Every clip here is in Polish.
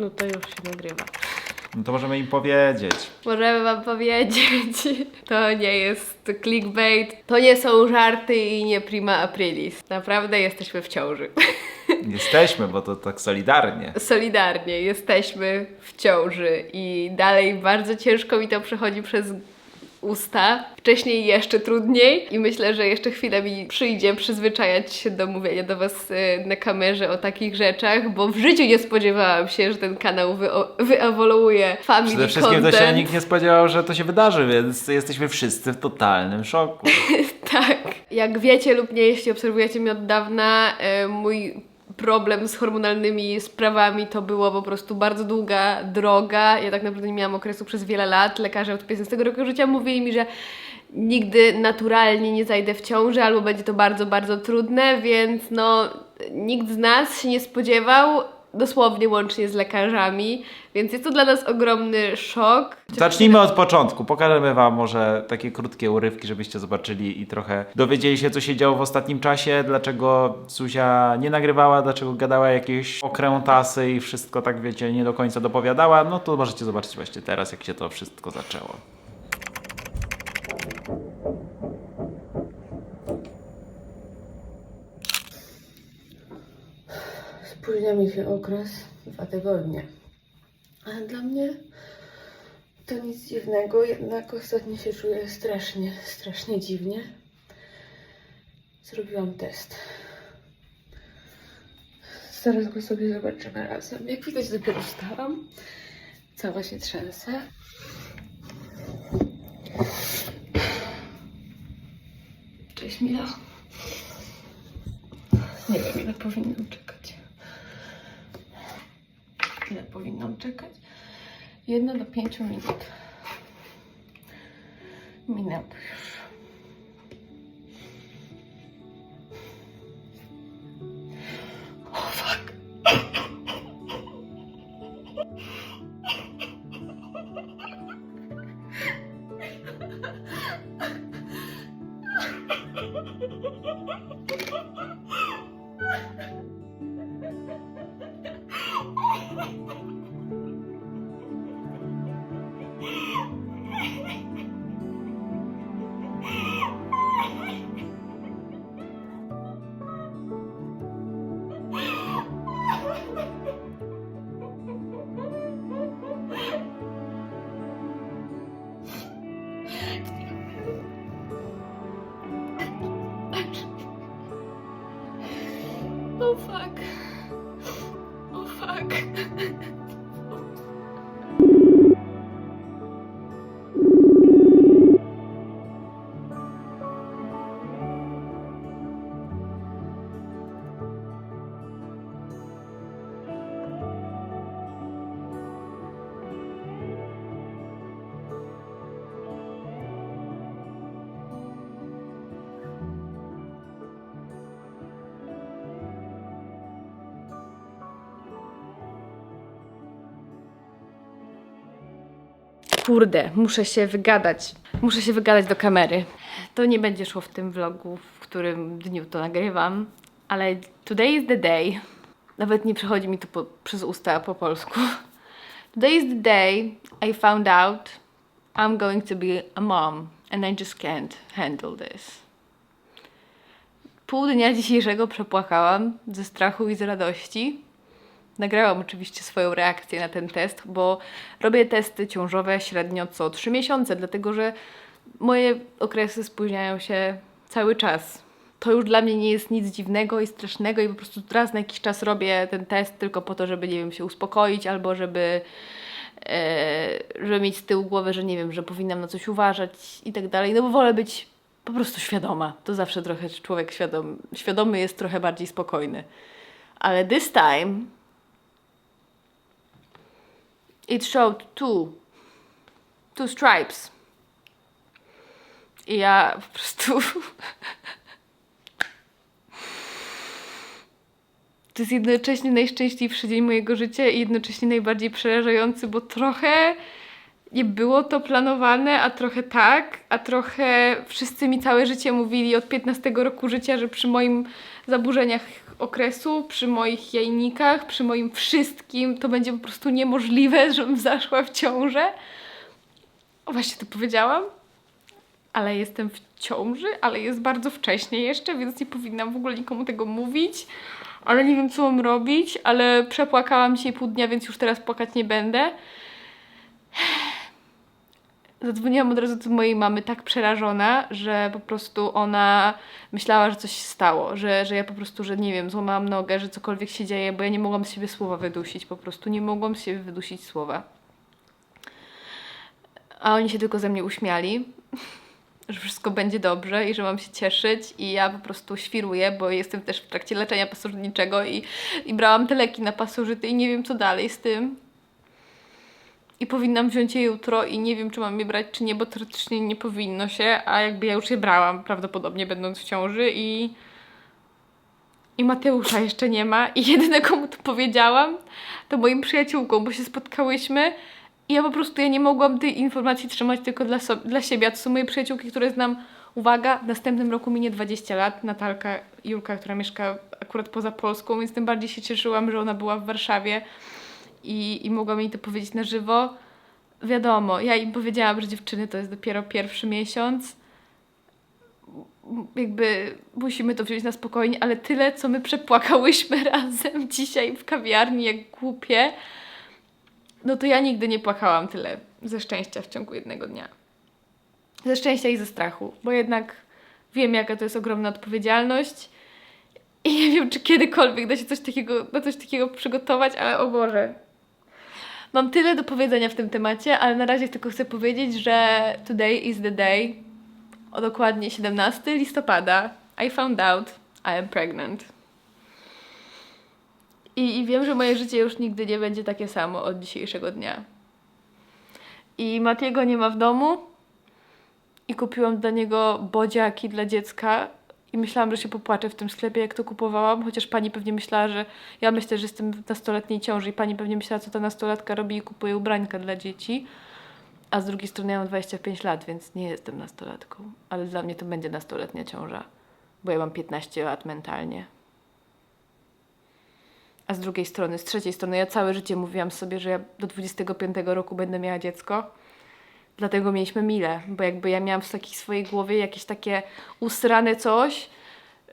No to już się nagrywa. No to możemy im powiedzieć. Możemy wam powiedzieć, to nie jest clickbait, to nie są żarty i nie prima aprilis. Naprawdę jesteśmy w ciąży. Jesteśmy, bo to tak solidarnie. Solidarnie jesteśmy w ciąży i dalej bardzo ciężko mi to przechodzi przez usta. Wcześniej jeszcze trudniej i myślę, że jeszcze chwilę mi przyjdzie przyzwyczajać się do mówienia do Was y, na kamerze o takich rzeczach, bo w życiu nie spodziewałam się, że ten kanał wyewoluuje family Przede wszystkim to się content. nikt nie spodziewał, że to się wydarzy, więc jesteśmy wszyscy w totalnym szoku. Tak. Jak wiecie lub nie, jeśli obserwujecie mnie od dawna, e, mój problem z hormonalnymi sprawami to było po prostu bardzo długa droga. Ja tak naprawdę nie miałam okresu przez wiele lat. Lekarze od 15 roku życia mówili mi, że nigdy naturalnie nie zajdę w ciąży, albo będzie to bardzo, bardzo trudne, więc no nikt z nas się nie spodziewał, dosłownie łącznie z lekarzami, więc jest to dla nas ogromny szok. Zacznijmy od początku. Pokażemy Wam może takie krótkie urywki, żebyście zobaczyli i trochę dowiedzieli się, co się działo w ostatnim czasie, dlaczego Zuzia nie nagrywała, dlaczego gadała jakieś okrętasy i wszystko tak, wiecie, nie do końca dopowiadała. No to możecie zobaczyć właśnie teraz, jak się to wszystko zaczęło. Spóźnia mi się okres dwa tygodnie. Ale dla mnie to nic dziwnego, jednak ostatnio się czuję strasznie, strasznie dziwnie. Zrobiłam test. Zaraz go sobie zobaczymy razem. Jak widać, dopiero wstałam. Cała się trzęsę. Cześć Mila. Nie wiem, ile powinnam czekać. Ile powinnam czekać? Jedno do pięciu minut. Minęło już. Kurde, muszę się wygadać. Muszę się wygadać do kamery. To nie będzie szło w tym vlogu, w którym dniu to nagrywam, ale today is the day. Nawet nie przechodzi mi to po, przez usta po polsku. Today is the day I found out I'm going to be a mom and I just can't handle this. Pół dnia dzisiejszego przepłakałam ze strachu i z radości. Nagrałam oczywiście swoją reakcję na ten test, bo robię testy ciążowe średnio co 3 miesiące, dlatego że moje okresy spóźniają się cały czas. To już dla mnie nie jest nic dziwnego i strasznego i po prostu raz na jakiś czas robię ten test tylko po to, żeby, nie wiem, się uspokoić albo żeby, e, żeby mieć z tyłu głowy, że nie wiem, że powinnam na coś uważać i tak dalej, no bo wolę być po prostu świadoma. To zawsze trochę człowiek świadom, świadomy jest trochę bardziej spokojny. Ale this time it showed two, two stripes. I ja po prostu. To jest jednocześnie najszczęśliwszy dzień mojego życia i jednocześnie najbardziej przerażający, bo trochę nie było to planowane, a trochę tak, a trochę wszyscy mi całe życie mówili od 15 roku życia, że przy moim zaburzeniach okresu, przy moich jajnikach, przy moim wszystkim, to będzie po prostu niemożliwe, żebym zaszła w ciążę. Właśnie to powiedziałam, ale jestem w ciąży, ale jest bardzo wcześnie jeszcze, więc nie powinnam w ogóle nikomu tego mówić. Ale nie wiem, co mam robić, ale przepłakałam dzisiaj pół dnia, więc już teraz płakać nie będę. Zadzwoniłam od razu do mojej mamy tak przerażona, że po prostu ona myślała, że coś się stało, że, że ja po prostu, że nie wiem, złamałam nogę, że cokolwiek się dzieje, bo ja nie mogłam z siebie słowa wydusić, po prostu nie mogłam z siebie wydusić słowa. A oni się tylko ze mnie uśmiali, że wszystko będzie dobrze i że mam się cieszyć i ja po prostu świruję, bo jestem też w trakcie leczenia pasożytniczego i, i brałam te leki na pasożyty i nie wiem co dalej z tym. I powinnam wziąć je jutro i nie wiem, czy mam je brać, czy nie, bo teoretycznie nie powinno się, a jakby ja już je brałam, prawdopodobnie będąc w ciąży i... I Mateusza jeszcze nie ma. I jedyne komu to powiedziałam, to moim przyjaciółkom, bo się spotkałyśmy i ja po prostu ja nie mogłam tej informacji trzymać tylko dla, so- dla siebie, a to są moje przyjaciółki, które znam, uwaga, w następnym roku minie 20 lat, Natalka, Julka, która mieszka akurat poza Polską, więc tym bardziej się cieszyłam, że ona była w Warszawie i, i mogłam jej to powiedzieć na żywo. Wiadomo, ja im powiedziałam, że dziewczyny to jest dopiero pierwszy miesiąc. Jakby musimy to wziąć na spokojnie, ale tyle, co my przepłakałyśmy razem dzisiaj w kawiarni, jak głupie, no to ja nigdy nie płakałam tyle ze szczęścia w ciągu jednego dnia. Ze szczęścia i ze strachu, bo jednak wiem, jaka to jest ogromna odpowiedzialność i nie wiem, czy kiedykolwiek da się coś takiego, na coś takiego przygotować, ale o Boże. Mam tyle do powiedzenia w tym temacie, ale na razie tylko chcę powiedzieć, że today is the day, o dokładnie 17 listopada, I found out I am pregnant. I, I wiem, że moje życie już nigdy nie będzie takie samo od dzisiejszego dnia. I Matiego nie ma w domu. I kupiłam dla niego bodziaki dla dziecka. I myślałam, że się popłaczę w tym sklepie, jak to kupowałam, chociaż pani pewnie myślała, że ja myślę, że jestem w nastoletniej ciąży i pani pewnie myślała, co ta nastolatka robi i kupuje ubrańka dla dzieci. A z drugiej strony ja mam 25 lat, więc nie jestem nastolatką. Ale dla mnie to będzie nastoletnia ciąża, bo ja mam 15 lat mentalnie. A z drugiej strony, z trzeciej strony, ja całe życie mówiłam sobie, że ja do 25 roku będę miała dziecko. Dlatego mieliśmy Milę, bo jakby ja miałam w takiej swojej głowie jakieś takie usrane coś,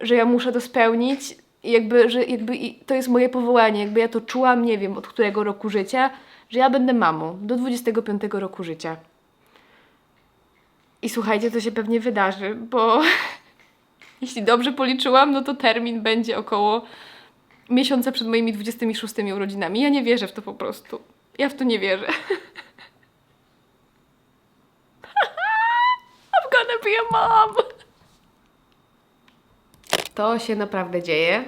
że ja muszę to spełnić i jakby, że jakby i to jest moje powołanie, jakby ja to czułam, nie wiem od którego roku życia, że ja będę mamą do 25 roku życia. I słuchajcie, to się pewnie wydarzy, bo jeśli dobrze policzyłam, no to termin będzie około miesiąca przed moimi 26 urodzinami. Ja nie wierzę w to po prostu. Ja w to nie wierzę. I'm gonna be a mom. To się naprawdę dzieje.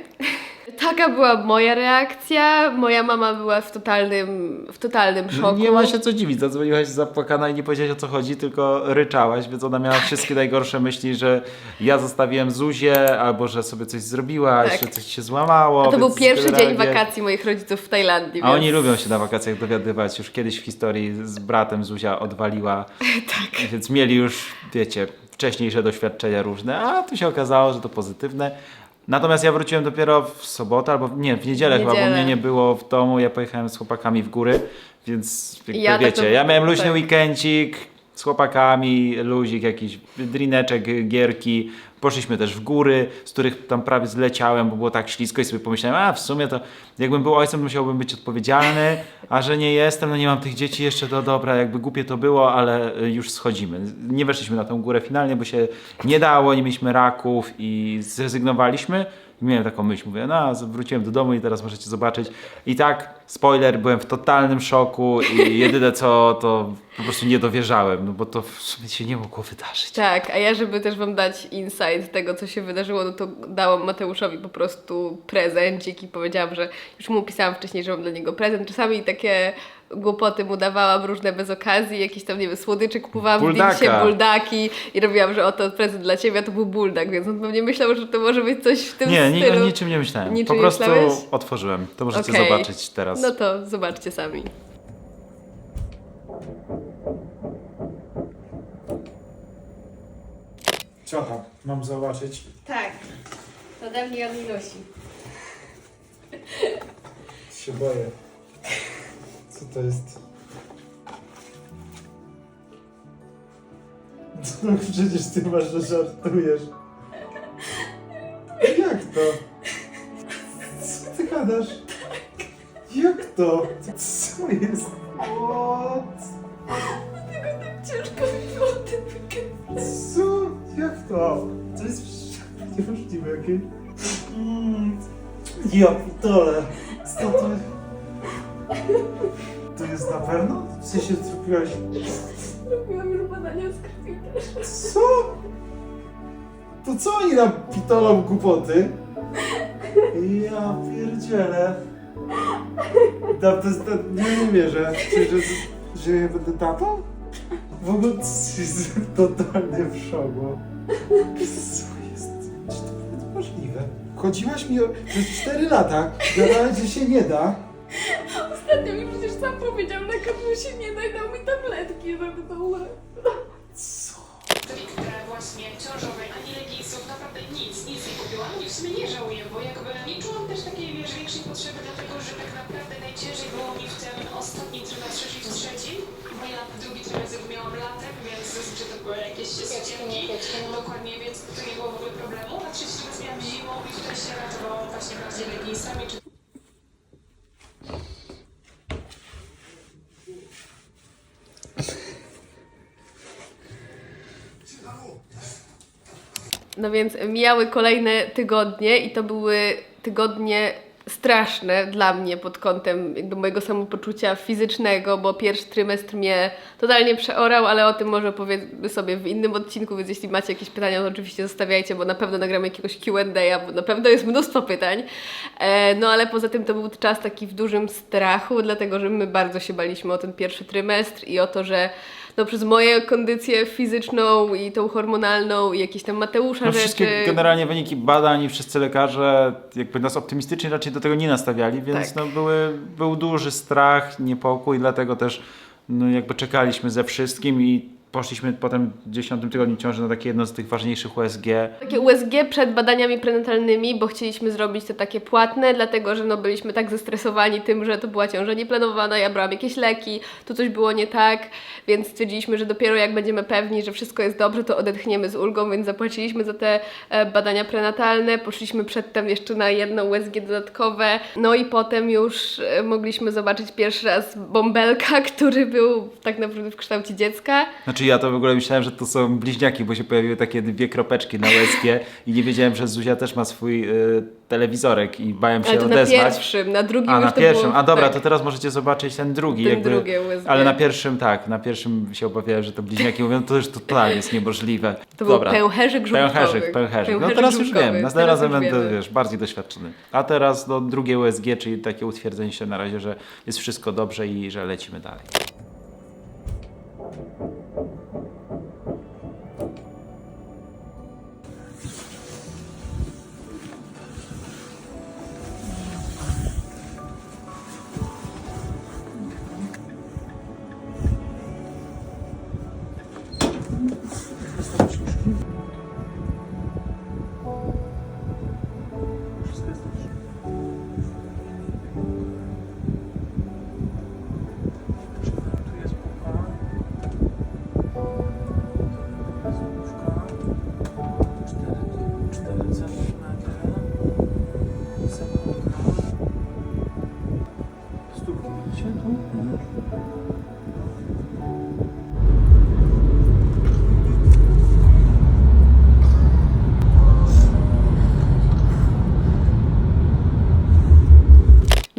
Taka była moja reakcja. Moja mama była w totalnym, w totalnym szoku. Nie ma się co dziwić, zadzwoniłaś zapłakana i nie powiedziałaś o co chodzi, tylko ryczałaś, więc ona miała wszystkie najgorsze myśli, że ja zostawiłem Zuzię, albo że sobie coś zrobiła, Tak. że coś się złamało. A to był pierwszy dzień generalnie- wakacji moich rodziców w Tajlandii. A więc... oni lubią się na wakacjach dowiadywać. Już kiedyś w historii z bratem Zuzia odwaliła, Tak. więc mieli już, wiecie, wcześniejsze doświadczenia różne, a tu się okazało, że to pozytywne. Natomiast ja wróciłem dopiero w sobotę, albo nie, w niedzielę, W chyba, bo niedzielę. mnie nie było w domu. Ja pojechałem z chłopakami w góry, więc jakby, Ja tak wiecie, to- ja miałem luźny tak. z chłopakami, luzik, jakiś drineczek, gierki. Poszliśmy też w góry, z których tam prawie zleciałem, bo było tak ślisko i sobie pomyślałem, a w sumie to jakbym był ojcem, to musiałbym być odpowiedzialny, a że nie jestem, no nie mam tych dzieci jeszcze, to dobra, jakby głupie to było, ale y, już schodzimy. Nie weszliśmy na tę górę finalnie, bo się nie dało, nie mieliśmy raków i zrezygnowaliśmy. Miałem taką myśl, mówię, no wróciłem do domu i teraz możecie zobaczyć. I tak, spoiler, byłem w totalnym szoku i jedyne co, to po prostu nie dowierzałem, no bo to w sumie się nie mogło wydarzyć. Tak, a ja, żeby też Wam dać insight tego, co się wydarzyło, no to dałam Mateuszowi po prostu prezencik i powiedziałam, że już mu pisałam wcześniej, że mam dla niego prezent. Czasami takie głupoty mu dawałam różne bez okazji, jakieś tam, nie wiem, słodyczy kupowałam Buldaka. w buldaki i robiłam, że oto prezent dla Ciebie, a to był buldak, więc on pewnie myślał, że to może być coś w tym Nie, nie, stylu. o niczym nie myślałem. Niczym po nie prostu myślałeś? otworzyłem. To możecie Okej. zobaczyć teraz. No to zobaczcie sami. Co tam? Mam zobaczyć. Tak. Nade mnie on nie nosi. się boję. Co to jest? No przecież ty masz, że żartujesz. Jak to? Co ty gadasz? Jak to? Co jest? What? Ciężko mi było tym wygadać. Co? Jak to? To jest niemożliwe jakieś. Mm. Ja pitole. Zrobiłaś... Robiłam już badania z krwi też. Co? To co oni nam pitolą głupoty? Ja pierdzielę. Da, to jest, to, nie, nie wierzę. Czy, że, że ja będę tatą? W ogóle jestem totalnie w szoku. Co jest? Czy to jest możliwe? Chodziłaś mi o, przez 4 lata, gadałeś, że się nie da. Ostatnio mi przecież sam powiedział lekarz, że się nie da i dał mi tabletki, żeby to uleczyć. Co? stricte właśnie ciążowej, ani leginsów, naprawdę nic, nic nie kupiłam i w sumie nie żałuję, bo jakby nie czułam też takiej, wiesz, większej potrzeby, dlatego że tak naprawdę najciężej było mi w tym ostatnim trymestrze, czyli w trzecim, bo ja drugi trymestr miałam latem, więc zazwyczaj to były jakieś sukienki, dokładnie, więc to nie było w ogóle problemu, a trzeci trymestr miałam zimą i tutaj się ratowało właśnie bardziej leginsami, czy No więc mijały kolejne tygodnie i to były tygodnie straszne dla mnie pod kątem jakby mojego samopoczucia fizycznego, bo pierwszy trymestr mnie totalnie przeorał, ale o tym może powiedzmy sobie w innym odcinku, więc jeśli macie jakieś pytania, to oczywiście zostawiajcie, bo na pewno nagramy jakiegoś Q&A, bo na pewno jest mnóstwo pytań. E, no ale poza tym to był czas taki w dużym strachu, dlatego że my bardzo się baliśmy o ten pierwszy trymestr i o to, że no przez moją kondycję fizyczną i tą hormonalną i jakieś tam Mateusza No rzeczy. wszystkie generalnie wyniki badań i wszyscy lekarze jakby nas optymistycznie raczej do tego nie nastawiali, więc Tak. no były, był duży strach, niepokój, dlatego też no jakby czekaliśmy ze wszystkim i poszliśmy potem w 10 tygodniu ciąży na takie jedno z tych ważniejszych USG. Takie USG przed badaniami prenatalnymi, bo chcieliśmy zrobić te takie płatne, dlatego że no byliśmy tak zestresowani tym, że to była ciąża nieplanowana, ja brałam jakieś leki, tu coś było nie tak, więc stwierdziliśmy, że dopiero jak będziemy pewni, że wszystko jest dobrze, to odetchniemy z ulgą, więc zapłaciliśmy za te e, badania prenatalne, poszliśmy przedtem jeszcze na jedno USG dodatkowe, no i potem już e, mogliśmy zobaczyć pierwszy raz bąbelka, który był tak naprawdę w kształcie dziecka. Znaczy ja to w ogóle myślałem, że to są bliźniaki, bo się pojawiły takie dwie kropeczki na USG i nie wiedziałem, że Zuzia też ma swój y, telewizorek i bałem się Ale to na odezwać. pierwszym, na drugim A na pierwszym, było, a dobra, tak. to teraz możecie zobaczyć ten drugi. Ten jakby, drugi USG. Ale na pierwszym tak, na pierwszym się obawiałem, że to bliźniaki mówią, to już totalnie jest niemożliwe. To był dobra. pęcherzyk żółtkowy. Pęcherzyk, pęcherzyk. No teraz już wiem, następnym razem będę, wiesz, bardziej doświadczony. A teraz no, drugie USG, czyli takie utwierdzenie się na razie, że jest wszystko dobrze i że lecimy dalej.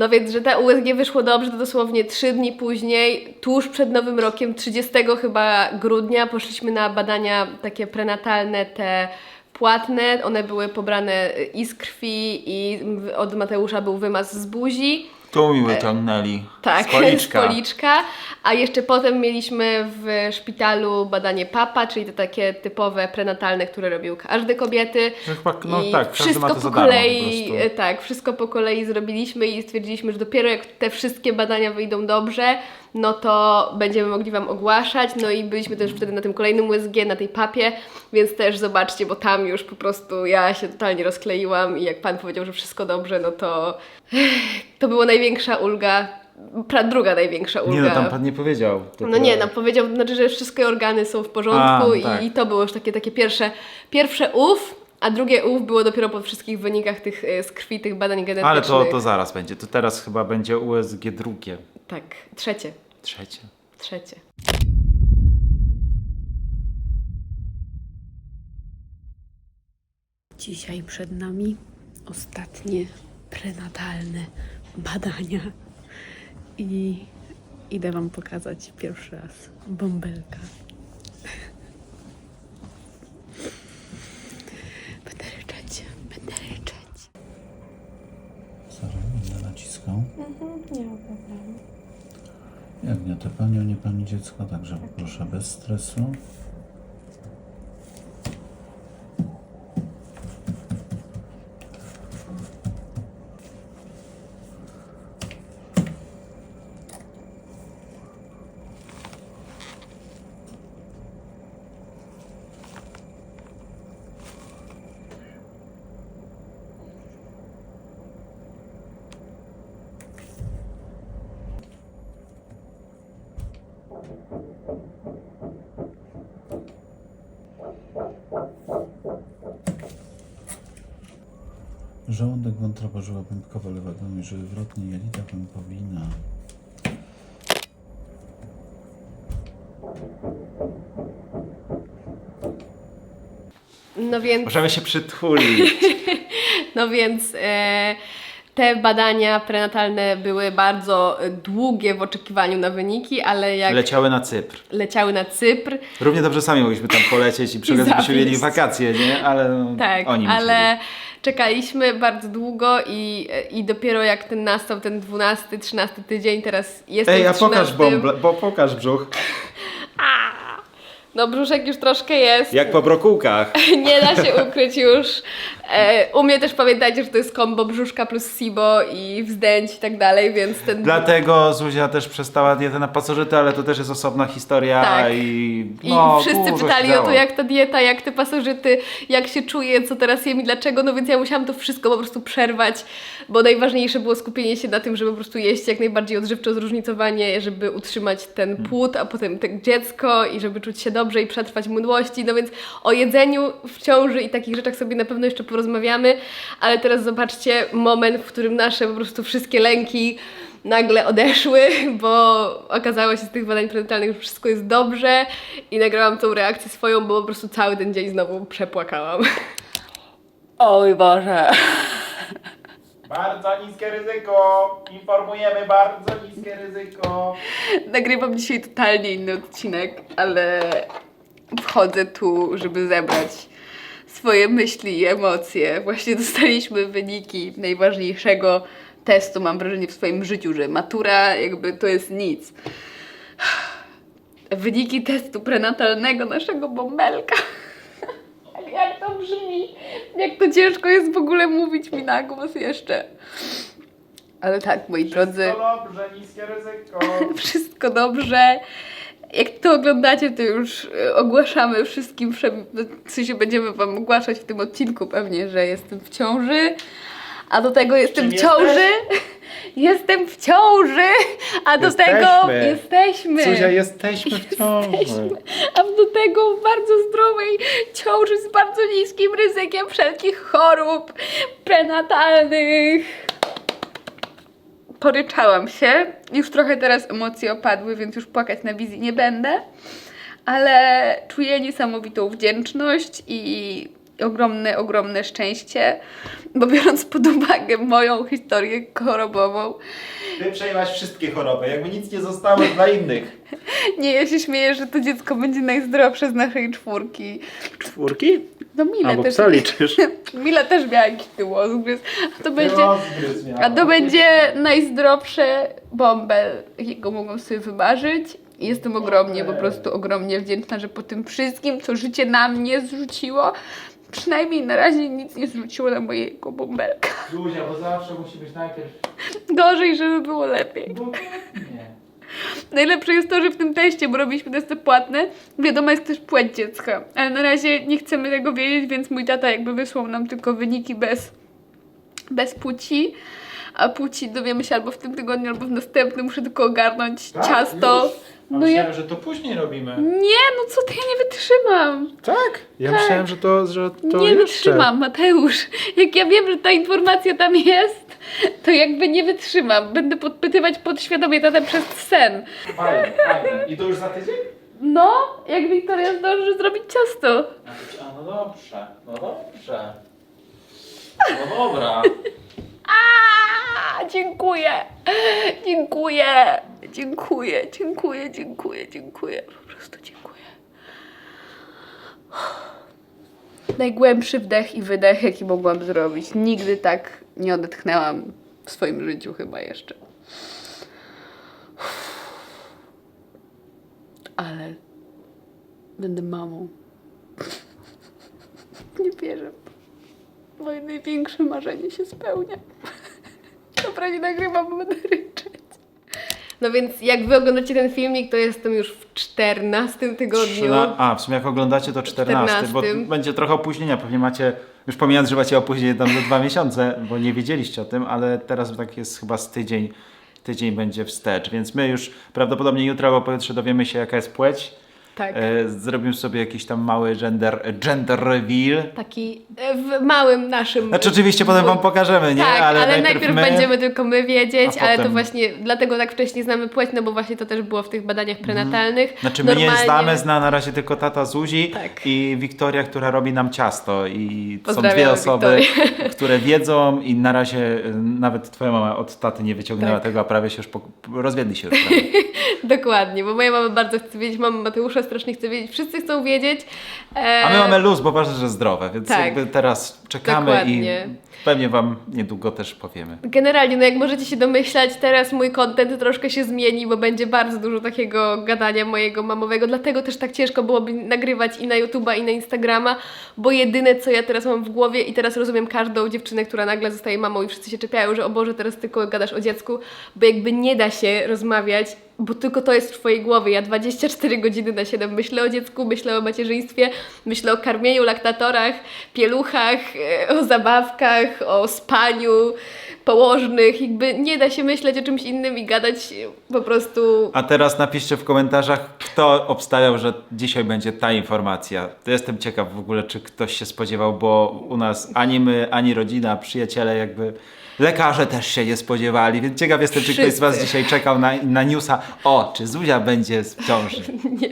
No więc, że ta USG wyszło dobrze, to dosłownie trzy dni później, tuż przed Nowym Rokiem, 30 chyba grudnia, poszliśmy na badania takie prenatalne, te płatne. One były pobrane i z krwi i od Mateusza był wymaz z buzi. Tu mi wyciągnęli Tak, z policzka. z policzka. A jeszcze potem mieliśmy w szpitalu badanie PAPA, czyli te takie typowe prenatalne, które robią każde kobiety. Chyba, no I tak, każdy wszystko to po po kolei, prostu. e, tak, wszystko po kolei zrobiliśmy i stwierdziliśmy, że dopiero jak te wszystkie badania wyjdą dobrze, no to będziemy mogli Wam ogłaszać. No i byliśmy też wtedy na tym kolejnym USG, na tej papie, więc też zobaczcie, bo tam już po prostu ja się totalnie rozkleiłam i jak Pan powiedział, że wszystko dobrze, no to to była największa ulga, pra, druga największa ulga. Nie no, tam pan nie powiedział. No nie, no powiedział, znaczy, że wszystkie organy są w porządku A, i, tak. i to było już takie, takie pierwsze, pierwsze ów, a drugie ów było dopiero po wszystkich wynikach tych e, z krwi, tych badań genetycznych. Ale to, to zaraz będzie. To teraz chyba będzie USG drugie. Tak, trzecie, Trzecie. trzecie. Dzisiaj przed nami ostatnie prenatalne badania i idę Wam pokazać pierwszy raz bąbelka. Będę ryczeć, będę ryczeć. Sara, będę naciskał. nie ma problemu. Jak nie, to panią, nie pani dziecko, także proszę bez stresu. Żołądek, wątroba, żyła pępkowa, lewa dłoń, żyły wrotnie, jelita pępowina. No więc, Możemy się przytulić. no więc e, te badania prenatalne były bardzo długie w oczekiwaniu na wyniki, ale jak Leciały na Cypr. leciały na Cypr, Równie dobrze sami mogliśmy tam polecieć i przy okazji byśmy mieli wakacje, nie? Ale no, Tak, oni ale czekaliśmy bardzo długo i, i dopiero jak ten nastał ten 12, 13 tydzień, teraz jestem Ej, a pokaż 13. bąble, bo pokaż brzuch. No brzuszek już troszkę jest. Jak po brokułkach. Nie da się ukryć już. E, u mnie też pamiętajcie, że to jest kombo brzuszka plus SIBO i wzdęć i tak dalej, więc ten... Dlatego Zuzia też przestała dietę na pasożyty, ale to też jest osobna historia Tak. i I no, wszyscy dużo się pytali o to, jak ta dieta, jak te pasożyty, jak się czuję, co teraz jem i dlaczego, no więc ja musiałam to wszystko po prostu przerwać, bo najważniejsze było skupienie się na tym, żeby po prostu jeść jak najbardziej odżywczo, zróżnicowanie, żeby utrzymać ten Hmm. płód, a potem to dziecko i żeby czuć się dobrze i przetrwać mdłości, no więc o jedzeniu w ciąży i takich rzeczach sobie na pewno jeszcze porozmawiamy, ale teraz zobaczcie moment, w którym nasze po prostu wszystkie lęki nagle odeszły, bo okazało się z tych badań prenatalnych, że wszystko jest dobrze i nagrałam tą reakcję swoją, bo po prostu cały ten dzień znowu przepłakałam. Oj Boże. Bardzo niskie ryzyko. Informujemy, bardzo niskie ryzyko. Nagrywam dzisiaj totalnie inny odcinek, ale wchodzę tu, żeby zebrać swoje myśli i emocje. Właśnie dostaliśmy wyniki najważniejszego testu, mam wrażenie, w swoim życiu, że matura jakby to jest nic. Wyniki testu prenatalnego naszego bąbelka. Jak to brzmi? Jak to ciężko jest w ogóle mówić mi na głos jeszcze. Ale tak, moi drodzy dobrze, niskie ryzyko. wszystko dobrze. Jak to oglądacie, to już e, ogłaszamy wszystkim, prze- w sensie będziemy wam ogłaszać w tym odcinku pewnie, że jestem w ciąży. A do tego jestem w ciąży. Jestem w ciąży, a do tego Jesteśmy. jesteśmy. Zuzia, jesteśmy w ciąży. A do tego w bardzo zdrowej ciąży z bardzo niskim ryzykiem wszelkich chorób prenatalnych. Poryczałam się. Już trochę teraz emocje opadły, więc już płakać na wizji nie będę. Ale czuję niesamowitą wdzięczność i ogromne, ogromne szczęście, bo biorąc pod uwagę moją historię chorobową, Ty przejęłaś wszystkie choroby, jakby nic nie zostało dla innych. nie, ja się śmieję, że to dziecko będzie najzdrowsze z naszej czwórki. Czwórki? No Mile Albo też. psa liczysz. Mila też miała jakiś tyłozgryz. A to będzie. A to będzie najzdrowsze bąbel, jakiego mogą sobie wymarzyć. I Jestem ogromnie, po prostu ogromnie wdzięczna, że po tym wszystkim, co życie na mnie zrzuciło, przynajmniej na razie nic nie zrzuciło na mojego bąbelka. Zuzia, bo zawsze musi być najpierw... Gorzej, żeby było lepiej. Dokładnie. Najlepsze jest to, że w tym teście, bo robiliśmy testy płatne, wiadomo jest też płeć dziecka. Ale na razie nie chcemy tego wiedzieć, więc mój tata jakby wysłał nam tylko wyniki bez, bez płci. A płci dowiemy się albo w tym tygodniu, albo w następnym. Muszę tylko ogarnąć Tak? ciasto. Już? A No ja... myślałem, że to później robimy. Nie, no co ty, ja nie wytrzymam. Tak? Ja Tak. myślałem, że to, że to nie jeszcze. wytrzymam, Mateusz. Jak ja wiem, że ta informacja tam jest, to jakby nie wytrzymam. Będę podpytywać podświadomie tatę przez sen. Fajnie, fajnie. I to już za tydzień? No, jak Wiktoria zdąży zrobić ciasto. A, no dobrze, no dobrze. No dobra. A, dziękuję. Dziękuję. Dziękuję, dziękuję, dziękuję, dziękuję. Po prostu dziękuję. Najgłębszy wdech i wydech, jaki mogłam zrobić. Nigdy tak nie odetchnęłam w swoim życiu chyba jeszcze. Ale będę mamą. Nie wierzę. Moje największe marzenie się spełnia. Dobra, nie nagrywam, bo będę ryczeć. No więc jak wy oglądacie ten filmik, to jestem już w 14 tygodniu. Trzyna... A, w sumie jak oglądacie to 14, bo 14. będzie trochę opóźnienia, pewnie macie, już pomijając, że macie opóźnienie tam za dwa miesiące, bo nie wiedzieliście o tym, ale teraz tak jest chyba z tydzień, tydzień będzie wstecz, więc my już prawdopodobnie jutro albo pojutrze dowiemy się jaka jest płeć. Tak. E, zrobimy sobie jakiś tam mały gender, gender reveal. Taki e, w małym naszym. Znaczy oczywiście potem wam pokażemy, nie? Tak, ale, najpierw, my... będziemy tylko my wiedzieć, ale to potem- właśnie dlatego tak wcześniej znamy płeć, no bo właśnie to też było w tych badaniach prenatalnych. Znaczy my nie Normalnie- znamy, zna na razie tylko tata Zuzi Tak. i Wiktoria, która robi nam ciasto i są dwie osoby, Wiktorię. które wiedzą i na razie y, nawet twoja mama od taty nie wyciągnęła Tak. tego, a prawie się już po... rozwiedli się już. Dokładnie, bo moja mama bardzo chce wiedzieć, mama Mateusza strasznie chce wiedzieć, wszyscy chcą wiedzieć. E, A my mamy luz, bo ważne, że zdrowe, więc tak. jakby teraz czekamy Dokładnie. i pewnie wam niedługo też powiemy. Generalnie, no jak możecie się domyślać, teraz mój content troszkę się zmieni, bo będzie bardzo dużo takiego gadania mojego mamowego, dlatego też tak ciężko byłoby nagrywać i na YouTube'a, i na Instagrama, bo jedyne, co ja teraz mam w głowie i teraz rozumiem każdą dziewczynę, która nagle zostaje mamą i wszyscy się czepiają, że o Boże, teraz tylko gadasz o dziecku, bo jakby nie da się rozmawiać, bo tylko to jest w Twojej głowie. Ja 24 godziny na 7 myślę o dziecku, myślę o macierzyństwie, myślę o karmieniu, laktatorach, pieluchach, e, o zabawkach, o spaniu, położnych. Jakby nie da się myśleć o czymś innym i gadać po prostu. A teraz napiszcie w komentarzach, kto obstawiał, że dzisiaj będzie ta informacja. To jestem ciekaw w ogóle, czy ktoś się spodziewał, bo u nas ani my, ani rodzina, przyjaciele jakby... Lekarze też się nie spodziewali, więc ciekaw jestem, czy ktoś z Was Wszyscy. dzisiaj czekał na, na newsa. O, czy Zuzia będzie w ciąży? Nie,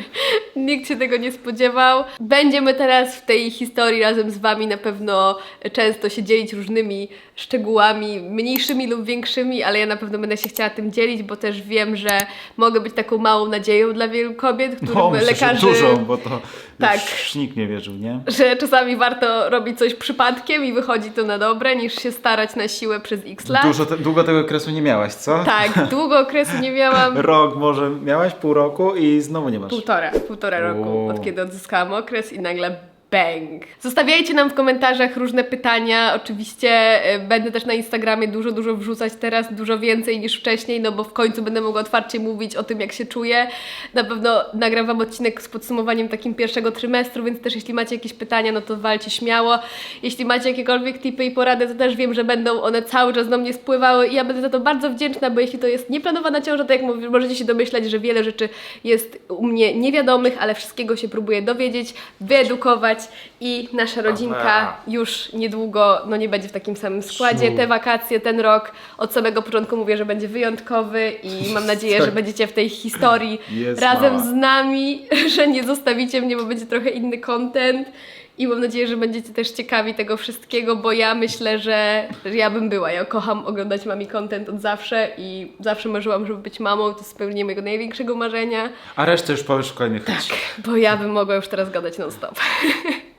nikt się tego nie spodziewał. Będziemy teraz w tej historii razem z Wami na pewno często się dzielić różnymi szczegółami, mniejszymi lub większymi, ale ja na pewno będę się chciała tym dzielić, bo też wiem, że mogę być taką małą nadzieją dla wielu kobiet, którym No, myślę, lekarze. że dużo, bo to Tak. już nikt nie wierzył, nie? że czasami warto robić coś przypadkiem i wychodzi to na dobre, niż się starać na siłę przez x lat. Dużo te, długo tego okresu nie miałaś, co? Tak, długo okresu nie miałam. Rok może miałaś, pół roku i znowu nie masz. Półtora, półtora roku, od kiedy odzyskałam okres i nagle bang. Zostawiajcie nam w komentarzach różne pytania. Oczywiście e, będę też na Instagramie dużo, dużo wrzucać teraz, dużo więcej niż wcześniej, no bo w końcu będę mogła otwarcie mówić o tym, jak się czuję. Na pewno nagram wam odcinek z podsumowaniem takim pierwszego trymestru, więc też jeśli macie jakieś pytania, no to walcie śmiało. Jeśli macie jakiekolwiek tipy i porady, to też wiem, że będą one cały czas do mnie spływały i ja będę za to bardzo wdzięczna, bo jeśli to jest nieplanowana ciąża, to jak mówię, możecie się domyślać, że wiele rzeczy jest u mnie niewiadomych, ale wszystkiego się próbuję dowiedzieć, wyedukować i nasza rodzinka już niedługo no nie będzie w takim samym składzie. Te wakacje, ten rok od samego początku mówię, że będzie wyjątkowy i mam nadzieję, że będziecie w tej historii Jest razem z nami, że nie zostawicie mnie, bo będzie trochę inny content. I mam nadzieję, że będziecie też ciekawi tego wszystkiego, bo ja myślę, że, ja bym była. Ja kocham oglądać mami content od zawsze i zawsze marzyłam, żeby być mamą. To spełnienie mojego największego marzenia, A resztę już powiesz w kolejnych odcinkach. bo ja bym mogła już teraz gadać non stop.